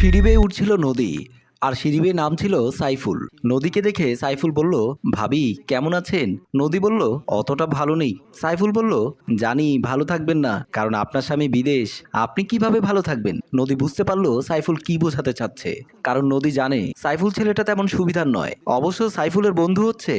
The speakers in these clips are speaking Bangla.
সিঁড়ি বেয়ে উঠছিল নদী। আর সিঁড়ি বেয়ে নাম ছিল সাইফুল। নদীকে দেখে সাইফুল বলল, ভাবি, কেমন আছেন? নদী বলল, অতটা ভালো নেই। সাইফুল বলল, জানি, ভালো থাকবেন না, কারণ আপনার স্বামী বিদেশ। আপনি কীভাবে ভালো থাকবেন? নদী বুঝতে পারল সাইফুল কি বোঝাতে চাচ্ছে, কারণ নদী জানে, সাইফুল ছেলেটা তেমন সুবিধার নয়। অবশ্য সাইফুলের বন্ধু হচ্ছে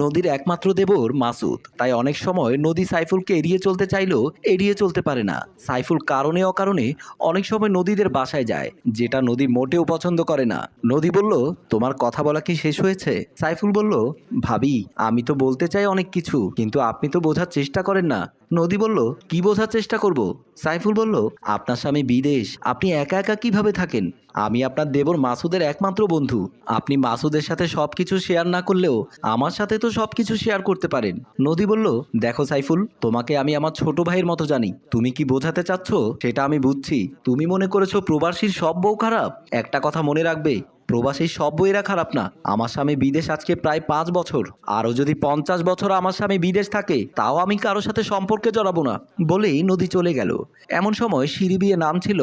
নদীর একমাত্র দেবর মাসুদ। তাই অনেক সময় নদী সাইফুলকে এড়িয়ে চলতে চাইলেও এড়িয়ে চলতে পারে না। সাইফুল কারণে অকারণে অনেক সময় নদীদের বাসায় যায়, যেটা নদী মোটেও পছন্দ করে না। নদী বলল, তোমার কথা বলা কি শেষ হয়েছে? সাইফুল বলল, ভাবি, আমি তো বলতে চাই অনেক কিছু, কিন্তু আপনি তো বোঝার চেষ্টা করেন না। নদী বলল, কি বোঝার চেষ্টা করব? সাইফুল বলল, আপনার স্বামী বিদেশ, আপনি একা একা কীভাবে থাকেন? আমি আপনার দেবর মাসুদের একমাত্র বন্ধু। আপনি মাসুদের সাথে সব কিছু শেয়ার না করলেও আমার সাথে তো সব কিছু শেয়ার করতে পারেন। নদী বলল, দেখো সাইফুল, তোমাকে আমি আমার ছোট ভাইয়ের মতো জানি। তুমি কি বোঝাতে চাচ্ছ, সেটা আমি বুঝছি। তুমি মনে করেছ প্রবাসীর সব বউ খারাপ? একটা কথা মনে রাখবে প্রবাসী সব বইয়েরা খারাপ না। আমার স্বামী বিদেশ আজকে প্রায় পাঁচ বছর। আরও যদি পঞ্চাশ বছর আমার স্বামী বিদেশ থাকে, তাও আমি কারোর সাথে সম্পর্কে জড়াবো না, বলেই নদী চলে গেল। এমন সময় সিঁড়ি বিয়ে নাম ছিল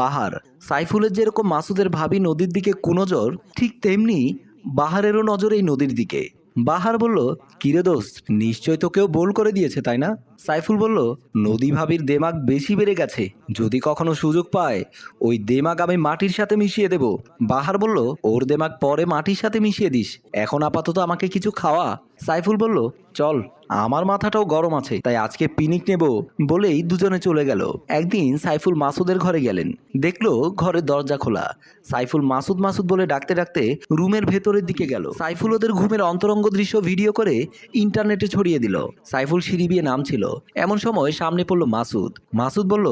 বাহার। সাইফুলের যেরকম মাসুদের ভাবি নদীর দিকে কুনজর ঠিক তেমনি বাহারেরও নজর এই নদীর দিকে। বাহার বলল, কিরে দোস্ত নিশ্চয় তো কেউ বোল করে দিয়েছে, তাই না? সাইফুল বলল, নদী ভাবির দেমাগ বেশি বেড়ে গেছে। যদি কখনো সুযোগ পায়, ওই দেমাগ আমি মাটির সাথে মিশিয়ে দেব। বাহার বলল, ওর দেমাগ পরে মাটির সাথে মিশিয়ে দিস। এখন আপাতত আমাকে কিছু খাওয়া। সাইফুল বলল, চল, আমার মাথাটাও গরম আছে, তাই আজকে পিনিক নেব। বলেই দুজনে চলে গেল। একদিন সাইফুল মাসুদের ঘরে গেলেন। দেখল ঘরের দরজা খোলা। সাইফুল মাসুদ মাসুদ বলে ডাকতে ডাকতে রুমের ভেতরের দিকে গেল। সাইফুল ওদের ঘুমের অন্তরঙ্গ দৃশ্য ভিডিও করে ইন্টারনেটে ছড়িয়ে দিল। সাইফুল সিঁড়ি বিয়ে নাম ছিল এমন সময় সামনে পড়ল মাসুদ। মাসুদ বলল,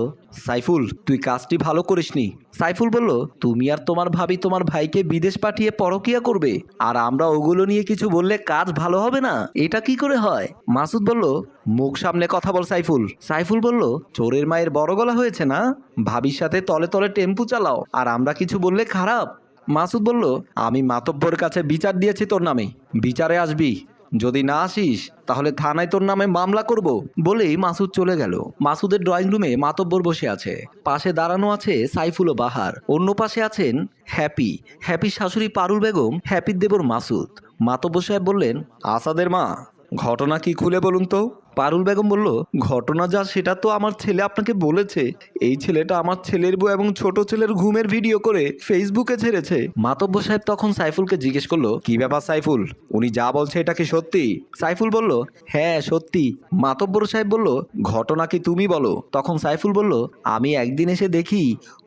সাইফুল, তুই কাজটি ভালো করিসনি। সাইফুল বলল, তুমি আর তোমার ভাবি তোমার ভাইকে বিদেশ পাঠিয়ে পরকিয়া করবে, আর আমরা ওগুলো নিয়ে কিছু বললে কাজ ভালো হবে না। এটা কি করে হয়? মাসুদ বলল, মুখ সামনে কথা বল সাইফুল। সাইফুল বলল, চোরের মায়ের বড় গলা হয়েছে না? ভাবির সাথে তলে তলে টেম্পু চালাও, আর আমরা কিছু বললে খারাপ? মাসুদ বলল, আমি মাতব্বর কাছে বিচার দিয়েছি তোর নামে। বিচারে আসবি। যদি না আসিস, তাহলে থানায় তোর নামে মামলা করব বলেই মাসুদ চলে গেল। মাসুদের ড্রয়িং রুমে মাতব্বর বসে আছে। পাশে দাঁড়ানো আছে সাইফুল ও বাহার। অন্য পাশে আছেন হ্যাপি। হ্যাপির শাশুড়ি পারুল বেগম, হ্যাপির দেবর মাসুদ। মাতব্বর সাহেব বললেন, আসাদের মা, ঘটনা কি খুলে বলুন তো? পারুল বেগম বলল, ঘটনা যা সেটা তো আমার ছেলে আপনাকে বলেছে। এই ছেলেটা আমার ছেলের বউ এবং ছোট ছেলের ঘুমের ভিডিও করে ফেসবুকে ছেড়েছে। মাতব্য সাহেব তখন সাইফুলকে জিজ্ঞেস করল, কি ব্যাপার সাইফুল? উনি যা বলছে এটা কি সত্যি? সাইফুল বলল হ্যাঁ সত্যি। মাতব্বর সাহেব বলল, ঘটনা কি তুমি বলো? তখন সাইফুল বলল, আমি একদিন এসে দেখি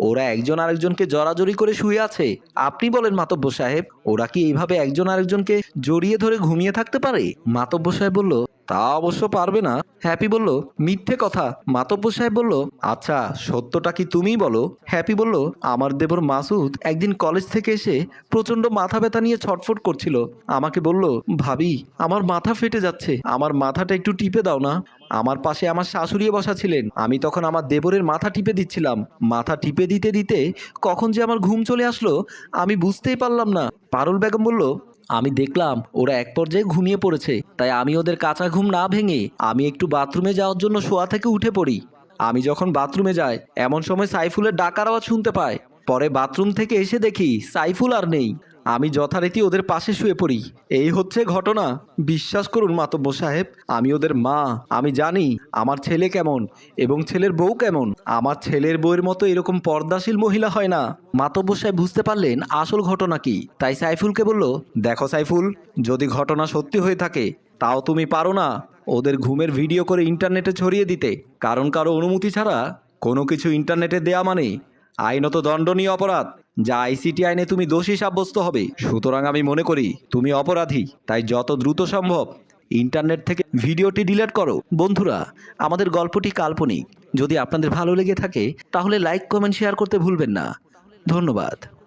ওরা একজন আরেকজনকে জড়াজড়ি করে শুয়ে আছে। আপনি বলেন মাতব্য সাহেব, ওরা কি এইভাবে একজন আরেকজনকে জড়িয়ে ধরে ঘুমিয়ে থাকতে পারে? মাতব্য সাহেব বলল তা অবশ্য পারবে না। হ্যাপি বলল, মিথ্যে কথা। মাতব্য সাহেব বলল আচ্ছা সত্যটা কি তুমিই বলো? হ্যাপি বলল, আমার দেবর মাসুদ একদিন কলেজ থেকে এসে প্রচণ্ড মাথা ব্যথা নিয়ে ছটফট করছিল। আমাকে বলল, ভাবি, আমার মাথা ফেটে যাচ্ছে। আমার মাথাটা একটু টিপে দাও না। আমার পাশে আমার শাশুড়ি বসা ছিলেন। আমি তখন আমার দেবরের মাথা টিপে দিচ্ছিলাম। মাথা টিপে দিতে দিতে কখন যে আমার ঘুম চলে আসলো, আমি বুঝতেই পারলাম না। পারুল বেগম বলল আমি দেখলাম ওরা এক পর্যায়ে ঘুমিয়ে পড়েছে, তাই আমি ওদের কাঁচা ঘুম না ভেঙে আমি একটু বাথরুমে যাওয়ার জন্য শোয়া থেকে উঠে পড়ি। আমি যখন বাথরুমে যাই, এমন সময় সাইফুলের ডাকার আওয়াজ শুনতে পায় পরে বাথরুম থেকে এসে দেখি সাইফুল আর নেই। আমি যথারীতি ওদের পাশে শুয়ে পড়ি। এই হচ্ছে ঘটনা। বিশ্বাস করুন মাতব্য সাহেব, আমি ওদের মা। আমি জানি আমার ছেলে কেমন এবং ছেলের বউ কেমন। আমার ছেলের বউয়ের মতো এরকম পর্দাশীল মহিলা হয় না। মাতব্য সাহেব বুঝতে পারলেন আসল ঘটনা কি। তাই সাইফুলকে বলল, দেখো সাইফুল, যদি ঘটনা সত্যি হয়ে থাকে, তাও তুমি পারো না ওদের ঘুমের ভিডিও করে ইন্টারনেটে ছড়িয়ে দিতে। কারণ কারও অনুমতি ছাড়া কোনো কিছু ইন্টারনেটে দেয়া মানে আইনত দণ্ডনীয় অপরাধ। যা আইসিটি আইনে তুমি দোষী সাব্যস্ত হবে। সুতরাং আমি মনে করি, তুমি অপরাধী, তাই যত দ্রুত সম্ভব ইন্টারনেট থেকে ভিডিওটি ডিলেট করো। বন্ধুরা, আমাদের গল্পটি কাল্পনিক। যদি আপনাদের ভালো লেগে থাকে, তাহলে লাইক, কমেন্ট, শেয়ার করতে ভুলবেন না। ধন্যবাদ।